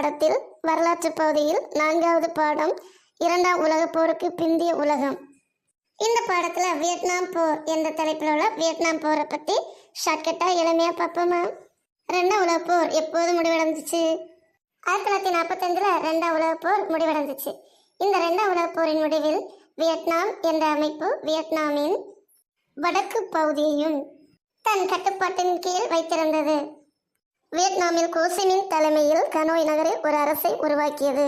பாடத்தில் வரலாற்று பகுதியில் நான்காவது பாடம் இரண்டாம் உலகப் போருக்கு பிந்திய உலகம். இந்த பாடத்தில் வியட்நாம் போர் என்ற தலைப்பில் உள்ள வியட்நாம் போரை பற்றி ஷார்ட்கட்டாக எளிமையாக பார்ப்போமா? ரெண்டாம் உலக போர் எப்போது முடிவடைந்துச்சு ஆயிரத்தி தொள்ளாயிரத்தி நாற்பத்தஞ்சில் ரெண்டாம் உலக போர் முடிவடைந்துச்சு இந்த ரெண்டாம் உலக போரின் முடிவில் வியட்நாம் என்ற அமைப்பு வியட்நாமின் வடக்கு பகுதியையும் தன் கட்டுப்பாட்டின் கீழ் வைத்திருந்தது. வியட்நாமில் கோசிமின் தலைமையில் கனோய் நகரில் ஒரு அரசை உருவாக்கியது.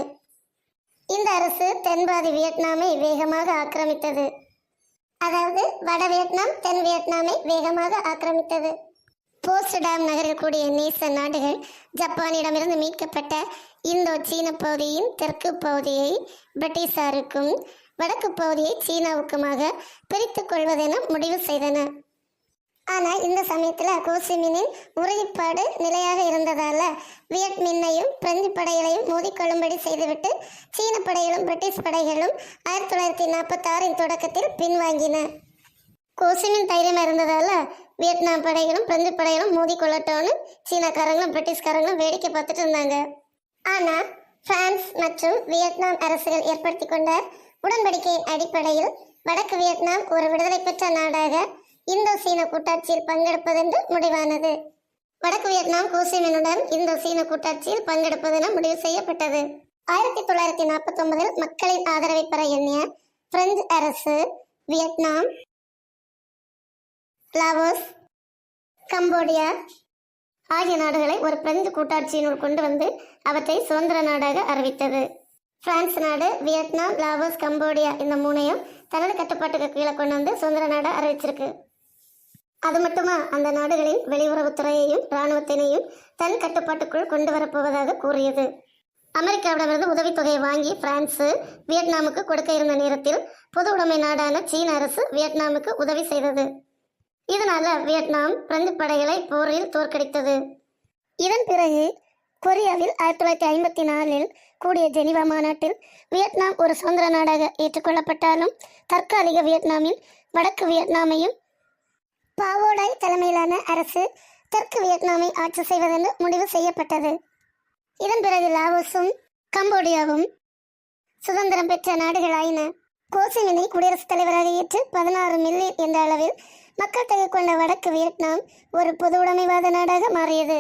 இந்த அரசு தென்பாதி வியட்நாமை வேகமாக ஆக்கிரமித்தது. அதாவது வட வியட்நாம் தென் வியட்நாமை வேகமாக ஆக்கிரமித்தது. போஸ்டாம் நகரில் கூடிய நேச நாடுகள் ஜப்பானிடமிருந்து மீட்கப்பட்ட இந்தோ சீன பகுதியின் தெற்கு பகுதியை பிரிட்டிஷாருக்கும் வடக்கு பகுதியை சீனாவுக்குமாக பிரித்துக் கொள்வதென முடிவு செய்தன. ஆனால் இந்த சமயத்தில் கோசிமினின் உறுதிப்பாடு நிலையாக இருந்ததால வியட்மின்னையும் பிரெஞ்சு படைகளையும் மோதிக்கொள்ளும்படி செய்துவிட்டு சீன படைகளும் பிரிட்டிஷ் படைகளும் ஆயிரத்தி தொள்ளாயிரத்தி நாற்பத்தாறின் தொடக்கத்தில் பின்வாங்கின. கோசிமின் தைரியமாக இருந்ததால வியட்நாம் படைகளும் பிரெஞ்சு படைகளும் மோதிக்கொள்ளட்டோன்னு சீனக்காரங்களும் பிரிட்டிஷ்காரங்களும் வேடிக்கை பார்த்துட்டு இருந்தாங்க. ஆனால் பிரான்ஸ் மற்றும் வியட்நாம் அரசுகள் ஏற்படுத்தி கொண்ட உடன்படிக்கையின் அடிப்படையில் வடக்கு வியட்நாம் ஒரு விடுதலை பெற்ற நாடாக இந்தோ சீன கூட்டாட்சியில் பங்கெடுப்பதென்று முடிவானது. வடக்கு வியட்நாம் கோசிமினுடன் இந்தோ சீன கூட்டாட்சியில் பங்கெடுப்பதென முடிவு செய்யப்பட்டது. ஆயிரத்தி தொள்ளாயிரத்தி நாற்பத்தி ஒன்பதில் மக்களின் ஆதரவை பெற எண்ணிய பிரெஞ்சு அரசு வியட்நாம் லாவோஸ் கம்போடியா ஆகிய நாடுகளை ஒரு பிரெஞ்சு கூட்டாட்சியினுள் கொண்டு வந்து அவற்றை சுதந்திர நாடாக அறிவித்தது. பிரான்ஸ் நாடு வியட்நாம் லாவோஸ் கம்போடியா இந்த மூணையும் தனது கட்டுப்பாட்டுக்கு கீழே கொண்டு வந்து சுதந்திர நாடாக அறிவிச்சிருக்கு. அது மட்டுமா? அந்த நாடுகளின் வெளியுறவுத்துறையையும் இராணுவத்தினையும் தன் கட்டுப்பாட்டுக்குள் கொண்டு வரப்போவதாக கூறியது அமெரிக்காவிடமிருந்து உதவித்தொகையை வாங்கி பிரான்ஸ் வியட்நாமுக்கு கொடுக்க இருந்த நேரத்தில் பொது உடைமை நாடான சீன அரசு வியட்நாமுக்கு உதவி செய்தது. இதனால வியட்நாம் பிரெஞ்சு படைகளை போரில் தோற்கடித்தது. இதன் பிறகு கொரியாவில் ஆயிரத்தி தொள்ளாயிரத்தி ஐம்பத்தி நாலில் கூடிய ஜெனிவா மாநாட்டில் வியட்நாம் ஒரு சுதந்திர நாடாக ஏற்றுக்கொள்ளப்பட்டாலும் தற்காலிக வியட்நாமில் வடக்கு வியட்நாமையும் பாவோடாய் தலைமையிலான அரசு தெற்கு வியட்நாமை ஆட்சி செய்வதென்று முடிவு செய்யப்பட்டது. இதன் பிறகு லாவோஸும் கம்போடியாவும் சுதந்திரம் பெற்ற நாடுகளாயின. கோசிமினை குடியரசுத் தலைவராக ஏற்று பதினாறு மில்லியன் என்ற அளவில் மக்கள் தொகை கொண்ட வடக்கு வியட்நாம் ஒரு பொது உடைமைவாத நாடாக மாறியது.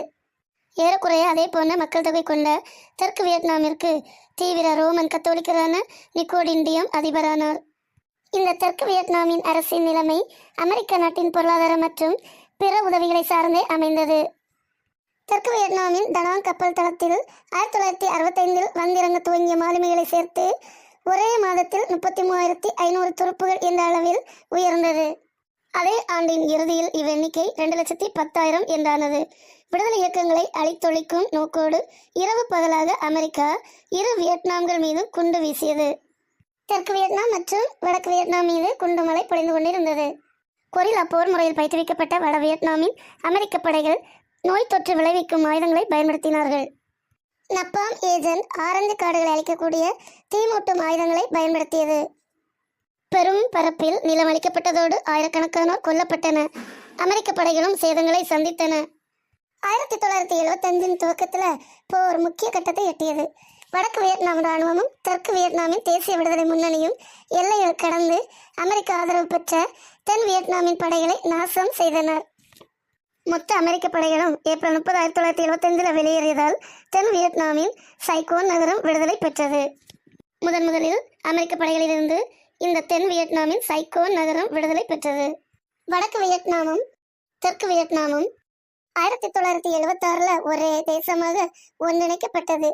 ஏறக்குறைய அதே போன்ற மக்கள் தொகை கொண்ட தெற்கு வியட்நாமிற்கு தீவிர ரோமன் கத்தோலிக்கரான நிக்கோடிண்டியம் அதிபரானார். இந்த தெற்கு வியட்நாமின் அரசின் நிலைமை அமெரிக்க நாட்டின் பொருளாதாரம் மற்றும் பிற உதவிகளை சார்ந்தே அமைந்தது. தெற்கு வியட்நாமின் தனாங் கப்பல் தளத்தில் ஆயிரத்தி தொள்ளாயிரத்தி அறுபத்தைந்தில் வந்திறங்க துவங்கிய மாலுமிகளை சேர்த்து ஒரே மாதத்தில் முப்பத்தி மூவாயிரத்தி ஐநூறு துருப்புகள் என்ற அளவில் உயர்ந்தது. அதே ஆண்டின் இறுதியில் இவ்வெண்ணிக்கை ரெண்டு லட்சத்தி பத்தாயிரம் என்றானது. விடுதலை இயக்கங்களை அழித்தொழிக்கும் நோக்கோடு இரவு பகலாக அமெரிக்கா இரு வியட்நாம்கள் மீது குண்டு வீசியது. தெற்கு வியட்நாம் மற்றும் வடக்கு வியட்நாம் மீது குண்டுமலை பொழிந்து கொண்டிருந்தது. கொரிலா போர் முறையில் பயிற்றுவிக்கப்பட்ட வட வியட்நாமின் அமெரிக்க படைகள் நோய் தொற்று விளைவிக்கும் ஆயுதங்களை பயன்படுத்தினார்கள். நப்பாம் ஏஜென்ட் ஆரஞ்சு காடுகளை அழிக்கக்கூடிய தீமூட்டும் ஆயுதங்களை பயன்படுத்தியது. பெரும் பரப்பில் நிலம் அளிக்கப்பட்டதோடு ஆயிரக்கணக்கானோர் கொல்லப்பட்டன. அமெரிக்க படைகளும் சேதங்களை சந்தித்தன. ஆயிரத்தி தொள்ளாயிரத்தி எழுபத்தஞ்சின் துவக்கத்தில் போர் முக்கிய கட்டத்தை எட்டியது. வடக்கு வியட்நாம் இராணுவமும் தெற்கு வியட்நாமின் தேசிய விடுதலை முன்னணியும் எல்லையில் கடந்து அமெரிக்க ஆதரவு பெற்ற தென் வியட்நாமின் படைகளை நாசம் செய்தனர். மொத்த அமெரிக்க படைகளும் ஏப்ரல் முப்பது ஆயிரத்தி தொள்ளாயிரத்தி எழுபத்தஞ்சில் வெளியேறியதால் தென் வியட்நாமின் சைகோன் நகரம் விடுதலை பெற்றது. முதன் முதலில் அமெரிக்க படைகளிலிருந்து இந்த தென் வியட்நாமின் சைகோன் நகரம் விடுதலை பெற்றது. வடக்கு வியட்நாமும் தெற்கு வியட்நாமும் ஆயிரத்தி தொள்ளாயிரத்தி எழுபத்தாறில் ஒரே தேசமாக ஒன்றிணைக்கப்பட்டது.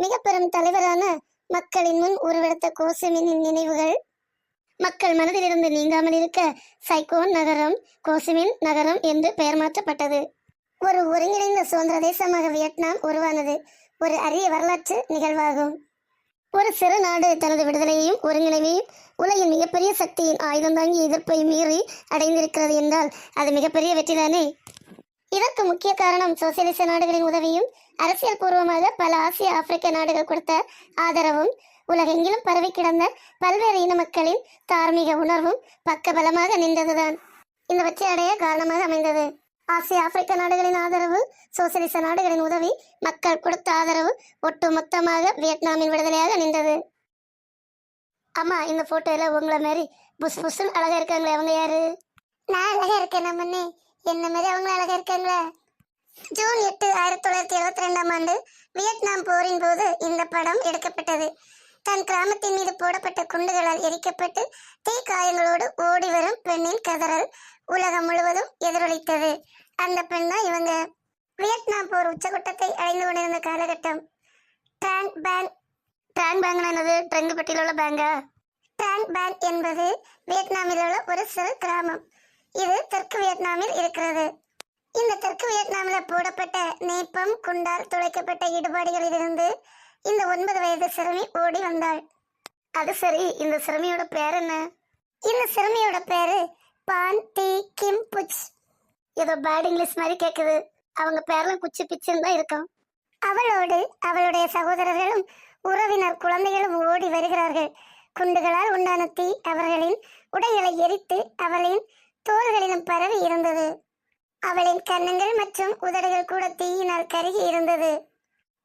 மிக பெரும் தலைவரான மக்களின் முன் உருவெடுத்த கோசுமினின் நினைவுகள். மக்கள் மனதிலிருந்து நீங்காமல் இருக்க சைகோன் நகரம் கோசுமின் நகரம் என்று பெயர் மாற்றப்பட்டது. ஒரு ஒருங்கிணைந்த சுதந்திர தேசமாக வியட்நாம் உருவானது ஒரு அரிய வரலாற்று நிகழ்வாகும். ஒரு சிறு நாடு தனது விடுதலையையும் ஒருங்கிணைவையும் உலகின் மிகப்பெரிய சக்தியின் ஆயுதம் தாங்கி எதிர்ப்பை மீறி அடைந்திருக்கிறது என்றால் அது மிகப்பெரிய வெற்றிதானே? இதற்கு முக்கிய காரணம் சோசியலிச நாடுகளின் உதவியும் அரசியல் பூர்வமாக பல ஆசிய ஆப்பிரிக்க நாடுகள் கொடுத்த ஆதரவும் உலகெங்கிலும் பரவி கிடந்த பல்வேறு இன மக்களின் தார்மீக உணர்வும் பக்கபலமாக நின்றதுதான். இந்த வெற்றி அடைய காரணமாக அமைந்தது. ஆசிய ஆப்பிரிக்க நாடுகளின் ஆதரவு சோசியலிச நாடுகளின் உதவி மக்கள் கொடுத்த ஆதரவு ஒட்டு மொத்தமாக வியட்நாமின் விடுதலையாக நின்றது. அம்மா இந்த போட்டோல உங்களை மாதிரி புஸ் புஸ்ன்னு அழகா இருக்காங்களே அவங்க யாரு? நான் அழகா இருக்கேன் நம்மண்ணே என்ன மாதிரி அவங்க அழகா இருக்காங்களா? ஜூன் எட்டு ஆயிரத்தி தொள்ளாயிரத்தி எழுபத்தி ரெண்டாம் ஆண்டு வியட்நாம் போரின் போது இந்த படம் எடுக்கப்பட்டது. தன் கிராமத்தின் மீது போடப்பட்ட குண்டுகளால் எரிக்கப்பட்டு தீ காயங்களோடு ஓடி வரும் பெண்ணின் கதறல் உலகம் முழுவதும் எதிரொலித்தது. அந்த பெண் தான் இவங்க. வியட்நாம் போர் உச்சகட்டத்தை அடைந்து கொண்டிருந்த காலகட்டம். ட்ராங் பேங்க் ட்ராங் பேங்க் என்னது ட்ரெங்குப்பட்டியில் உள்ள பேங்கா. ட்ராங் பேங்க் என்பது வியட்நாமில் உள்ள ஒரு சிறு கிராமம். இது தெற்கு வியட்நாமில் இருக்கிறது. இந்த தெற்கு வியட்நாமில் போடப்பட்ட நேப்பம் குண்டால் துளைக்கப்பட்ட இடுபாடுகளிலிருந்து இந்த ஒன்பது வயது சிறுமி ஓடி வந்தாள். அது சரி இந்த சிறுமியோட பேர் என்ன? இந்த சிறுமியோட பேரு பான் டி கிம் புச் ஏதோ பேட் இங்கிலீஷ் மாதிரி கேட்குது அவங்க பேர்லாம் குச்சி பிச்சுன்னு தான் இருக்கும். அவளோடு அவளுடைய சகோதரர்களும் உறவினர் குழந்தைகளும் ஓடி வருகிறார்கள். குண்டுகளால் உண்டான தீ அவர்களின் உடைகளை எரித்து அவளின் தோள்களிலும் பரவி இருந்தது. அவளின் கன்னங்கள் மற்றும் உதடுகள் கூட தீயினால் கருகி இருந்தது.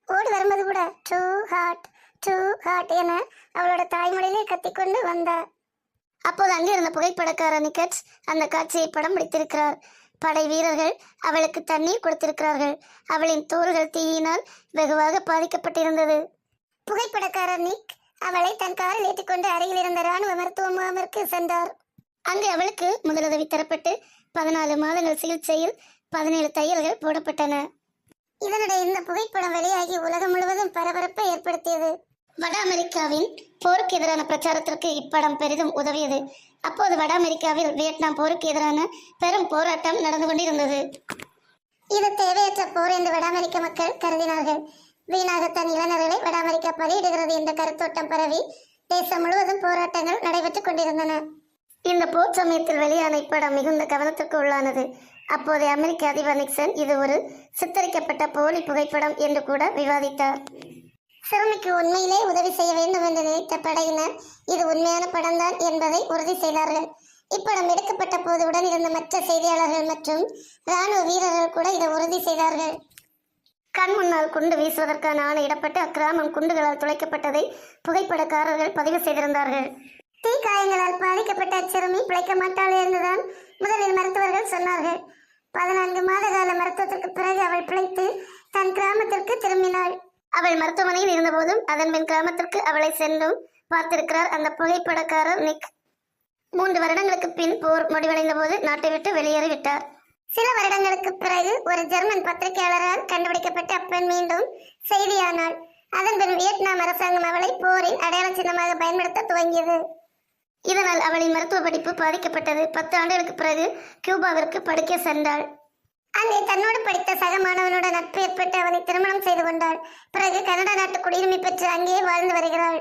ஓடி வரும்போது கூட டூ ஹாட் டூ ஹாட் என அவளோட தாய்மொழியிலே கத்திக்கொண்டு வந்தார் அப்போது அங்கே இருந்த புகைப்படக்கார நிக்கட்ஸ் அந்த காட்சியை படம் பிடித்திருக்கிறார். படை வீரர்கள் அவளுக்கு தண்ணீர் கொடுத்திருக்கிறார்கள். அவளின் தோள்கள் தீயினால் வெகுவாக பாதிக்கப்பட்டிருந்தது. புகைப்படக்காரர் நிக் அவளை தன் காரில் ஏற்றிக்கொண்டு அருகில் இருந்த ராணுவ மருத்துவ முகாமிற்கு சென்றார். அங்கு அவளுக்கு முதலுதவி தரப்பட்டு பதினாலு மாதங்கள் சிகிச்சையில் பதினேழு தையல்கள் போடப்பட்டன. இதனுடைய இந்த புகைப்படம் வெளியாகி உலகம் முழுவதும் பரபரப்பை ஏற்படுத்தியது. வட அமெரிக்காவின் போருக்கு எதிரான பிரச்சாரத்திற்கு இப்படம் பெரிதும் உதவியது. அப்போது வட அமெரிக்காவில் வியட்நாம் போருக்கு எதிரான பெரும் போராட்டம் நடந்து கொண்டிருந்தது. இது தேவையற்ற போர் என்று வட அமெரிக்க மக்கள் கருதினார்கள். வீணாக தன் இளைஞர்களை வட அமெரிக்கா பலியிடுகிறது என்ற கருத்தோட்டம் பரவி தேசம் முழுவதும் போராட்டங்கள் நடைபெற்றுக் கொண்டிருந்தன. இந்த போர் சமயத்தில் வெளியான இப்படம் மிகுந்த கவனத்திற்கு உள்ளானது அப்போதைய அமெரிக்க அதிபர் நிக்சன் இது ஒரு சித்தரிக்கப்பட்ட போலி புகைப்படம் என்று கூட விவாதித்தார். சிறுமிக்கு உண்மையிலே உதவி செய்ய வேண்டும் என்று நினைத்த படையினர் இது உண்மையான படம்தான் என்பதை உறுதி செய்தார்கள். இப்படம் எடுக்கப்பட்ட போது உடன் இருந்த மற்ற செய்தியாளர்கள் மற்றும் ராணுவ வீரர்கள் கூட இதை உறுதி செய்தார்கள். கண் முன்னால் குண்டு வீசுவதற்கான ஆணையிடப்பட்டு அக்கிராமம் குண்டுகளால் துளைக்கப்பட்டதை புகைப்படக்காரர்கள் பதிவு செய்திருந்தார்கள். தீ காயங்களால் பாதிக்கப்பட்ட அச்சிறுமி பிழைக்க மாட்டாள் என்றுதான் முதலில் மருத்துவர்கள் சொன்னார்கள். பதினான்கு மாத கால மருத்துவத்திற்கு பிறகு அவள் பிழைத்து தன் கிராமத்திற்கு திரும்பினாள். அவள் மருத்துவமனையில் இருந்தபோதும் அதன் பின் கிராமத்திற்கு அவளை சென்றும் பார்த்திருக்கிறார் அந்த புகைப்படக்காரர் நிக். மூன்று வருடங்களுக்கு பின் போர் முடிவடைந்த போது நாட்டை விட்டு வெளியேறிவிட்டார் சில வருடங்களுக்கு பிறகு ஒரு ஜெர்மன் பத்திரிகையாளரால் கண்டுபிடிக்கப்பட்ட அப்பெண் மீண்டும் செய்தியானாள். அதன் பின் வியட்நாம் அரசாங்கம் அவளை போரின் அடையாள சின்னமாக பயன்படுத்த துவங்கியது. இதனால் அவளின் மருத்துவ படிப்பு பாதிக்கப்பட்டது. பத்து ஆண்டுகளுக்கு பிறகு கியூபாவிற்கு படிக்க சென்றாள். அங்கே தன்னோடு படித்த சக மாணவனோட நட்பு ஏற்பட்டு அவனை திருமணம் செய்து கொண்டாள். பிறகு கனடா நாட்டு குடியுரிமை பெற்று அங்கேயே வாழ்ந்து வருகிறாள்.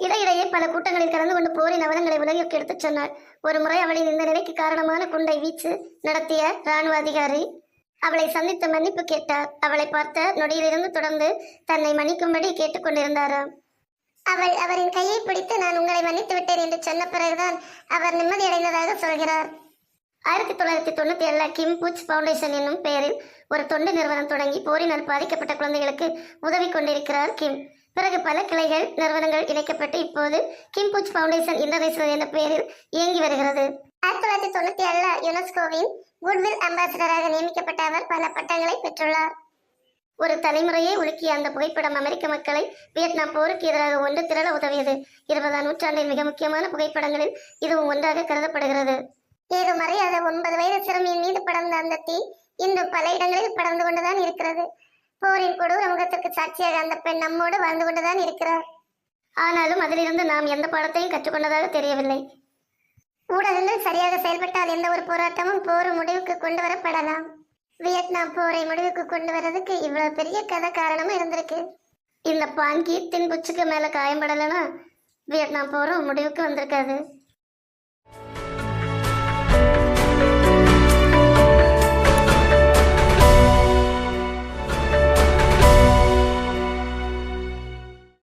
இடையிடையே பல கூட்டங்களில் கலந்து கொண்டு போரின் அவலங்களை உலகிற்கு எடுத்துச் சொன்னாள். ஒரு முறை அவளின் இந்த நிலைக்கு காரணமான குண்டை வீச்சு நடத்திய ராணுவ அதிகாரி அவளை சந்தித்து மன்னிப்பு கேட்டார். அவளை பார்த்த நொடியிலிருந்து தொடர்ந்து தன்னை மன்னிக்கும்படி கேட்டுக்கொண்டிருந்தாராம் அவள் அவரின் கையை பிடித்து நான் உங்களை மன்னித்து விட்டேன் என்று சொன்ன பிறகுதான் அவர் நிம்மதியடைந்ததாக சொல்கிறார். ஆயிரத்தி தொள்ளாயிரத்தி தொண்ணூத்தி ஏழுல கிம் புச் ஃபவுண்டேஷன் என்னும் பெயரில் ஒரு தொண்டு நிறுவனம் தொடங்கி போரினால் பாதிக்கப்பட்ட குழந்தைகளுக்கு உதவி கொண்டிருக்கிறார் கிம். பிறகு பல கிளைகள் நிறுவனங்கள் இணைக்கப்பட்டு இப்போது கிம் புச் ஃபவுண்டேஷன் இன்டர்நேஷனல் என்ற பெயரில் இயங்கி வருகிறது. ஆயிரத்தி தொள்ளாயிரத்தி தொண்ணூத்தி ஏழுல யுனெஸ்கோவின் குட்வில் அம்பாசிடராக நியமிக்கப்பட்ட அவர் பல பட்டங்களை பெற்றுள்ளார். ஒரு தலைமுறையை உலுக்கிய அந்த புகைப்படம் அமெரிக்க மக்களை வியட்நாம் போருக்கு எதிராக ஒன்று திரள உதவியது. இருபதாம் நூற்றாண்டின் மிக முக்கியமான புகைப்படங்களில் இதுவும் ஒன்றாக கருதப்படுகிறது. ஏதோ மறையாத ஒன்பது வயது சிறுமியின் மீது படர்ந்த அந்த தீ இன்று பல இடங்களில் படர்ந்து கொண்டுதான் இருக்கிறது. போரின் கொடூர முகத்திற்கு சாட்சியாக அந்த பெண் நம்மோடு வாழ்ந்து கொண்டுதான் இருக்கிறார். ஆனாலும் அதிலிருந்து நாம் எந்த பாடத்தையும் கற்றுக்கொண்டதாக தெரியவில்லை. ஊடகங்கள் சரியாக செயல்பட்டால் எந்த ஒரு போராட்டமும் போர் முடிவுக்கு கொண்டு வரப்படலாம். வியட்நாம் போரை முடிவுக்கு கொண்டு வர்றதுக்கு இவ்வளவு பெரிய கதை காரணமா இருந்திருக்கு. இந்த பாங்கி தின்புச்சுக்கு மேல காயம்படலைன்னா வியட்நாம் போரும் முடிவுக்கு வந்திருக்காது.